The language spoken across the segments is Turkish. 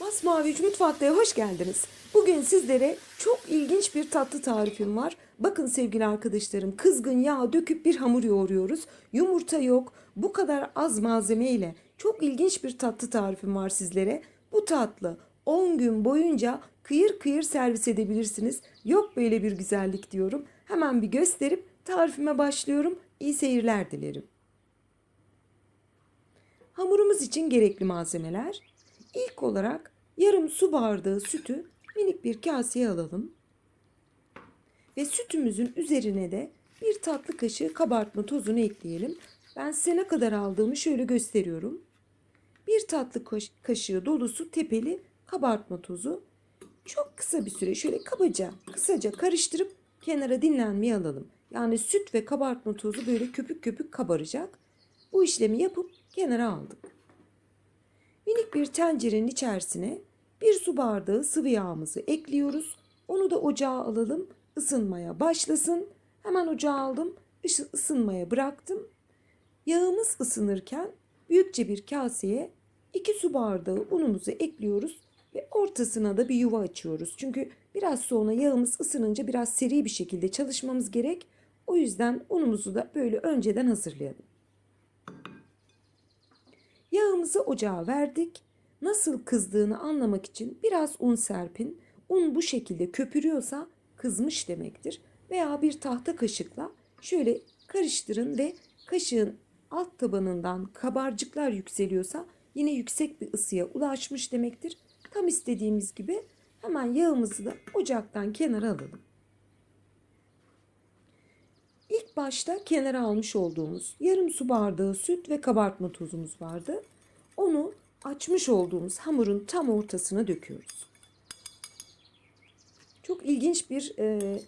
Masmavi Mutfak'ta hoş geldiniz. Bugün sizlere çok ilginç bir tatlı tarifim var. Bakın sevgili arkadaşlarım kızgın yağ döküp bir hamur yoğuruyoruz. Yumurta yok. Bu kadar az malzemeyle çok ilginç bir tatlı tarifim var sizlere. Bu tatlı 10 gün boyunca kıyır kıyır servis edebilirsiniz. Yok böyle bir güzellik diyorum. Hemen bir gösterip tarifime başlıyorum. İyi seyirler dilerim. Hamurumuz için gerekli malzemeler. İlk olarak yarım su bardağı sütü minik bir kaseye alalım. Ve sütümüzün üzerine de bir tatlı kaşığı kabartma tozunu ekleyelim. Ben size ne kadar aldığımı şöyle gösteriyorum. Bir tatlı kaş- kaşığı dolusu tepeli kabartma tozu. Çok kısa bir süre şöyle kabaca, kısaca karıştırıp kenara dinlenmeye alalım. Yani süt ve kabartma tozu böyle köpük köpük kabaracak. Bu işlemi yapıp kenara aldık. Minik bir tencerenin içerisine bir su bardağı sıvı yağımızı ekliyoruz. Onu da ocağa alalım. ısınmaya başlasın. Hemen ocağa aldım. ısınmaya bıraktım. Yağımız ısınırken büyükçe bir kaseye 2 su bardağı unumuzu ekliyoruz ve ortasına da bir yuva açıyoruz. Çünkü biraz sonra yağımız ısınınca biraz seri bir şekilde çalışmamız gerek. O yüzden unumuzu da böyle önceden hazırlayalım. Yağımızı ocağa verdik. Nasıl kızdığını anlamak için biraz un serpin. Un bu şekilde köpürüyorsa kızmış demektir. Veya bir tahta kaşıkla şöyle karıştırın ve kaşığın alt tabanından kabarcıklar yükseliyorsa yine yüksek bir ısıya ulaşmış demektir. Tam istediğimiz gibi hemen yağımızı da ocaktan kenara alalım. İlk başta kenara almış olduğumuz yarım su bardağı süt ve kabartma tozumuz vardı. Onu açmış olduğumuz hamurun tam ortasına döküyoruz. Çok ilginç bir e,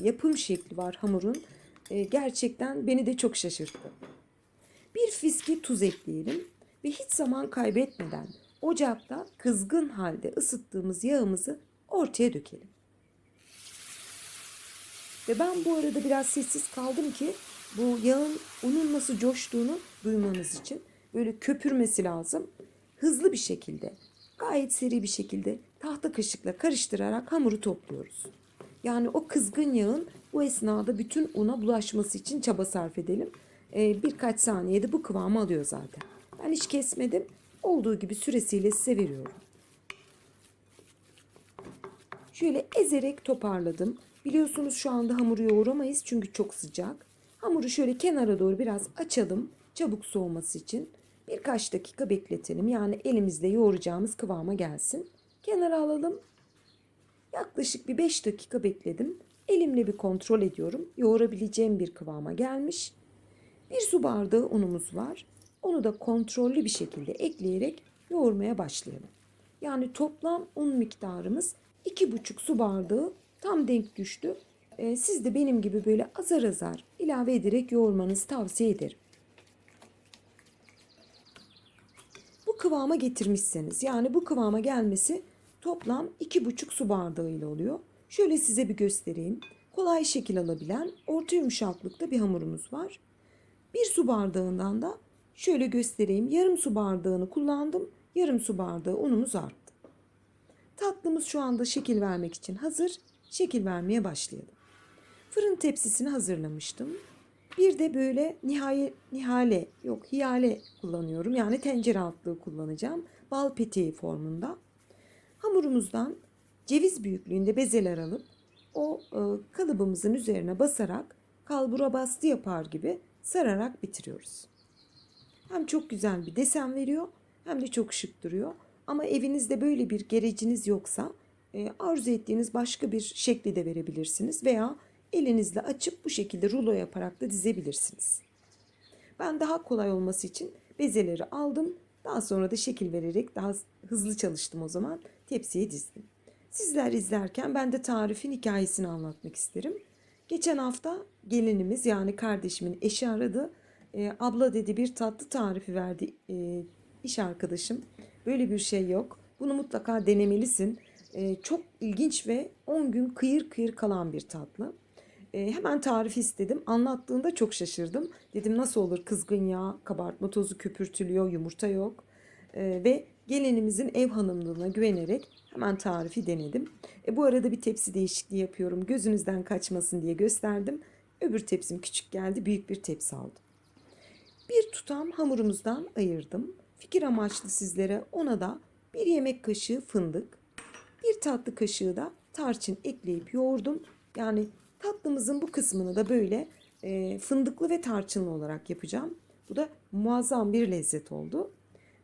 yapım şekli var hamurun. E, gerçekten beni de çok şaşırttı. Bir fiske tuz ekleyelim ve hiç zaman kaybetmeden ocakta kızgın halde ısıttığımız yağımızı ortaya dökelim. Ve ben bu arada biraz sessiz kaldım ki bu yağın unun nasıl coştuğunu duymanız için böyle köpürmesi lazım. Hızlı bir şekilde, gayet seri bir şekilde tahta kaşıkla karıştırarak hamuru topluyoruz. Yani o kızgın yağın bu esnada bütün una bulaşması için çaba sarf edelim. Ee, birkaç saniyede bu kıvamı alıyor zaten. Ben hiç kesmedim. Olduğu gibi süresiyle size veriyorum. Şöyle ezerek toparladım. Biliyorsunuz şu anda hamuru yoğuramayız çünkü çok sıcak. Hamuru şöyle kenara doğru biraz açalım çabuk soğuması için. Birkaç dakika bekletelim. Yani elimizle yoğuracağımız kıvama gelsin. Kenara alalım. Yaklaşık bir 5 dakika bekledim. Elimle bir kontrol ediyorum. Yoğurabileceğim bir kıvama gelmiş. Bir su bardağı unumuz var. Onu da kontrollü bir şekilde ekleyerek yoğurmaya başlayalım. Yani toplam un miktarımız 2,5 su bardağı tam denk düştü. Ee, siz de benim gibi böyle azar azar ilave ederek yoğurmanızı tavsiye ederim. Bu kıvama getirmişseniz yani bu kıvama gelmesi toplam 2,5 su bardağı ile oluyor. Şöyle size bir göstereyim. Kolay şekil alabilen orta yumuşaklıkta bir hamurumuz var. Bir su bardağından da şöyle göstereyim. Yarım su bardağını kullandım. Yarım su bardağı unumuz arttı. Tatlımız şu anda şekil vermek için hazır. Şekil vermeye başlayalım. Fırın tepsisini hazırlamıştım. Bir de böyle nihale, nihale yok hiyale kullanıyorum. Yani tencere altlığı kullanacağım. Bal peteği formunda. Hamurumuzdan ceviz büyüklüğünde bezeler alıp o e, kalıbımızın üzerine basarak kalbura bastı yapar gibi sararak bitiriyoruz. Hem çok güzel bir desen veriyor hem de çok şık duruyor. Ama evinizde böyle bir gereciniz yoksa e, arzu ettiğiniz başka bir şekli de verebilirsiniz veya elinizle açıp bu şekilde rulo yaparak da dizebilirsiniz. Ben daha kolay olması için bezeleri aldım. Daha sonra da şekil vererek daha hızlı çalıştım o zaman. Tepsiye dizdim. Sizler izlerken ben de tarifin hikayesini anlatmak isterim. Geçen hafta gelinimiz yani kardeşimin eşi aradı. E, abla dedi bir tatlı tarifi verdi e, iş arkadaşım. Böyle bir şey yok. Bunu mutlaka denemelisin. E, çok ilginç ve 10 gün kıyır kıyır kalan bir tatlı. E, hemen tarifi istedim. Anlattığında çok şaşırdım. Dedim nasıl olur kızgın yağ, kabartma tozu köpürtülüyor, yumurta yok. E, ve gelinimizin ev hanımlığına güvenerek hemen tarifi denedim. E, bu arada bir tepsi değişikliği yapıyorum. Gözünüzden kaçmasın diye gösterdim. Öbür tepsim küçük geldi. Büyük bir tepsi aldım. Bir tutam hamurumuzdan ayırdım. Fikir amaçlı sizlere ona da bir yemek kaşığı fındık, bir tatlı kaşığı da tarçın ekleyip yoğurdum. Yani tatlımızın bu kısmını da böyle e, fındıklı ve tarçınlı olarak yapacağım. Bu da muazzam bir lezzet oldu.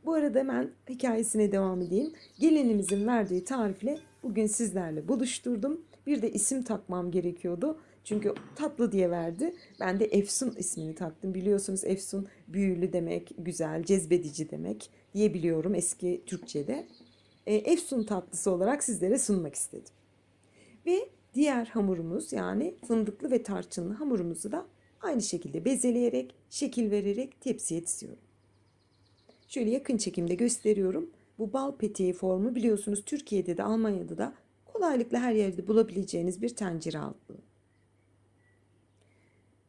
Bu arada hemen hikayesine devam edeyim. Gelinimizin verdiği tarifle bugün sizlerle buluşturdum. Bir de isim takmam gerekiyordu. Çünkü tatlı diye verdi. Ben de Efsun ismini taktım. Biliyorsunuz Efsun büyülü demek, güzel, cezbedici demek diye biliyorum eski Türkçe'de. E, Efsun tatlısı olarak sizlere sunmak istedim. Ve diğer hamurumuz yani fındıklı ve tarçınlı hamurumuzu da aynı şekilde bezeleyerek, şekil vererek tepsiye diziyorum. Şöyle yakın çekimde gösteriyorum. Bu bal peteği formu biliyorsunuz Türkiye'de de Almanya'da da kolaylıkla her yerde bulabileceğiniz bir tencere altlığı.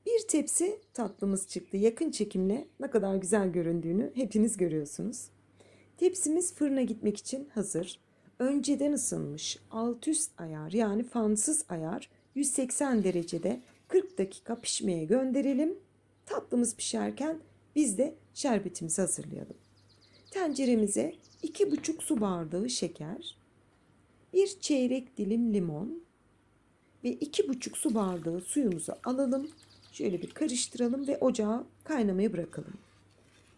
Bir tepsi tatlımız çıktı. Yakın çekimle ne kadar güzel göründüğünü hepiniz görüyorsunuz. Tepsimiz fırına gitmek için hazır. Önceden ısınmış alt üst ayar yani fansız ayar 180 derecede 40 dakika pişmeye gönderelim. Tatlımız pişerken biz de şerbetimizi hazırlayalım. Tenceremize 2,5 su bardağı şeker, bir çeyrek dilim limon ve 2,5 su bardağı suyumuzu alalım. Şöyle bir karıştıralım ve ocağa kaynamaya bırakalım.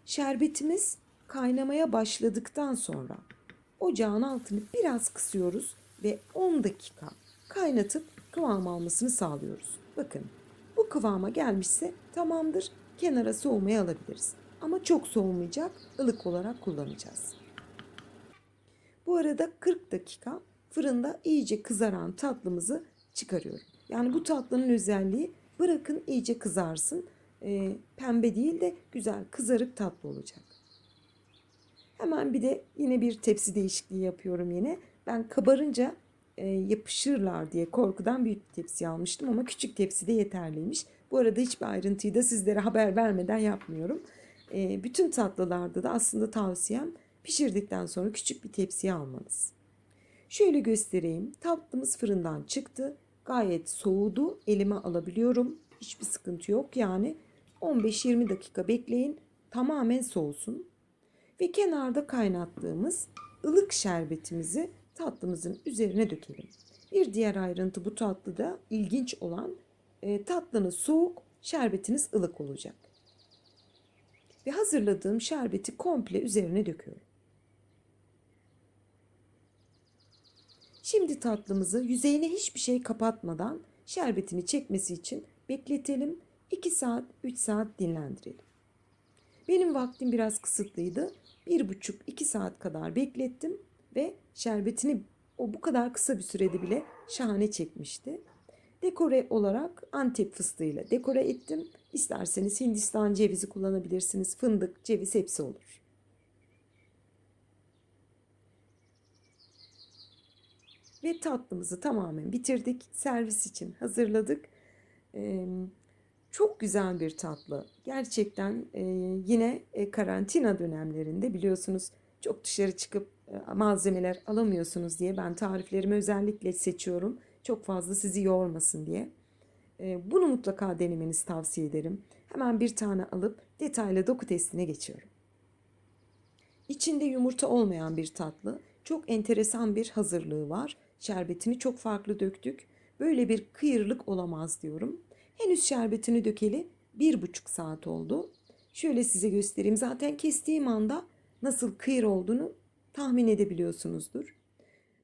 Şerbetimiz kaynamaya başladıktan sonra ocağın altını biraz kısıyoruz ve 10 dakika kaynatıp kıvam almasını sağlıyoruz. Bakın bu kıvama gelmişse tamamdır kenara soğumaya alabiliriz. Ama çok soğumayacak ılık olarak kullanacağız. Bu arada 40 dakika fırında iyice kızaran tatlımızı çıkarıyorum. Yani bu tatlının özelliği bırakın iyice kızarsın. E, pembe değil de güzel kızarık tatlı olacak. Hemen bir de yine bir tepsi değişikliği yapıyorum yine. Ben kabarınca e, yapışırlar diye korkudan büyük bir tepsi almıştım ama küçük tepsi de yeterliymiş. Bu arada hiçbir ayrıntıyı da sizlere haber vermeden yapmıyorum. E, bütün tatlılarda da aslında tavsiyem pişirdikten sonra küçük bir tepsiye almanız. Şöyle göstereyim. Tatlımız fırından çıktı. Gayet soğudu. Elime alabiliyorum. Hiçbir sıkıntı yok yani. 15-20 dakika bekleyin. Tamamen soğusun. Ve kenarda kaynattığımız ılık şerbetimizi tatlımızın üzerine dökelim. Bir diğer ayrıntı bu tatlıda ilginç olan e, tatlınız soğuk, şerbetiniz ılık olacak. Ve hazırladığım şerbeti komple üzerine döküyorum. Şimdi tatlımızı yüzeyine hiçbir şey kapatmadan şerbetini çekmesi için bekletelim. 2 saat, 3 saat dinlendirelim. Benim vaktim biraz kısıtlıydı. 1,5-2 saat kadar beklettim ve şerbetini o bu kadar kısa bir sürede bile şahane çekmişti. Dekore olarak Antep fıstığıyla dekore ettim. İsterseniz Hindistan cevizi kullanabilirsiniz. Fındık, ceviz hepsi olur. Ve tatlımızı tamamen bitirdik. Servis için hazırladık. Ee, çok güzel bir tatlı. Gerçekten e, yine e, karantina dönemlerinde biliyorsunuz çok dışarı çıkıp e, malzemeler alamıyorsunuz diye ben tariflerimi özellikle seçiyorum. Çok fazla sizi yormasın diye. E, bunu mutlaka denemenizi tavsiye ederim. Hemen bir tane alıp detaylı doku testine geçiyorum. İçinde yumurta olmayan bir tatlı. Çok enteresan bir hazırlığı var. Şerbetini çok farklı döktük. Böyle bir kıyırlık olamaz diyorum. Henüz şerbetini dökeli bir buçuk saat oldu. Şöyle size göstereyim. Zaten kestiğim anda nasıl kıyır olduğunu tahmin edebiliyorsunuzdur.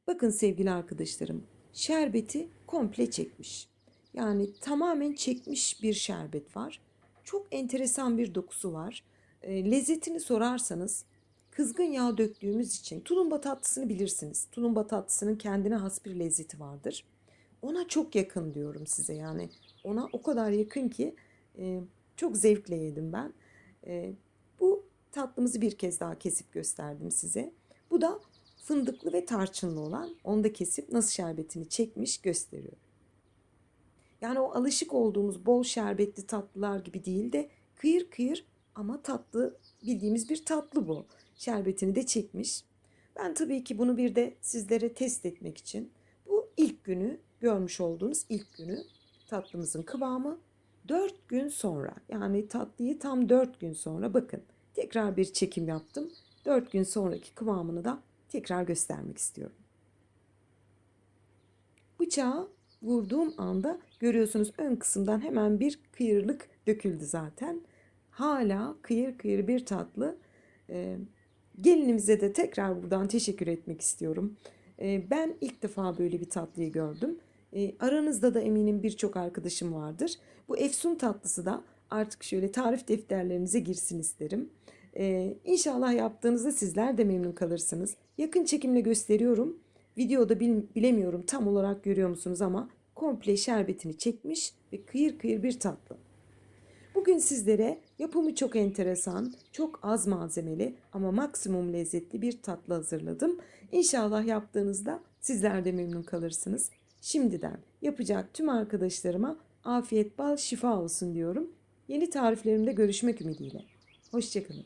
Bakın sevgili arkadaşlarım, şerbeti komple çekmiş. Yani tamamen çekmiş bir şerbet var. Çok enteresan bir dokusu var. E, lezzetini sorarsanız kızgın yağ döktüğümüz için tulumba tatlısını bilirsiniz. Tulumba tatlısının kendine has bir lezzeti vardır. Ona çok yakın diyorum size yani. Ona o kadar yakın ki e, çok zevkle yedim ben. E, bu tatlımızı bir kez daha kesip gösterdim size. Bu da fındıklı ve tarçınlı olan. Onu da kesip nasıl şerbetini çekmiş gösteriyor. Yani o alışık olduğumuz bol şerbetli tatlılar gibi değil de kıyır kıyır ama tatlı bildiğimiz bir tatlı bu. Şerbetini de çekmiş. Ben tabii ki bunu bir de sizlere test etmek için bu ilk günü görmüş olduğunuz ilk günü tatlımızın kıvamı 4 gün sonra yani tatlıyı tam 4 gün sonra bakın tekrar bir çekim yaptım. 4 gün sonraki kıvamını da tekrar göstermek istiyorum. Bıçağı vurduğum anda görüyorsunuz ön kısımdan hemen bir kıyırlık döküldü zaten. Hala kıyır kıyır bir tatlı. Ee, gelinimize de tekrar buradan teşekkür etmek istiyorum. Ee, ben ilk defa böyle bir tatlıyı gördüm. Ee, aranızda da eminim birçok arkadaşım vardır. Bu efsun tatlısı da artık şöyle tarif defterlerinize girsin isterim. Ee, inşallah yaptığınızda sizler de memnun kalırsınız. Yakın çekimle gösteriyorum. Videoda bil- bilemiyorum tam olarak görüyor musunuz ama komple şerbetini çekmiş ve kıyır kıyır bir tatlı. Bugün sizlere yapımı çok enteresan, çok az malzemeli ama maksimum lezzetli bir tatlı hazırladım. İnşallah yaptığınızda sizler de memnun kalırsınız. Şimdiden yapacak tüm arkadaşlarıma afiyet bal şifa olsun diyorum. Yeni tariflerimde görüşmek ümidiyle. Hoşçakalın.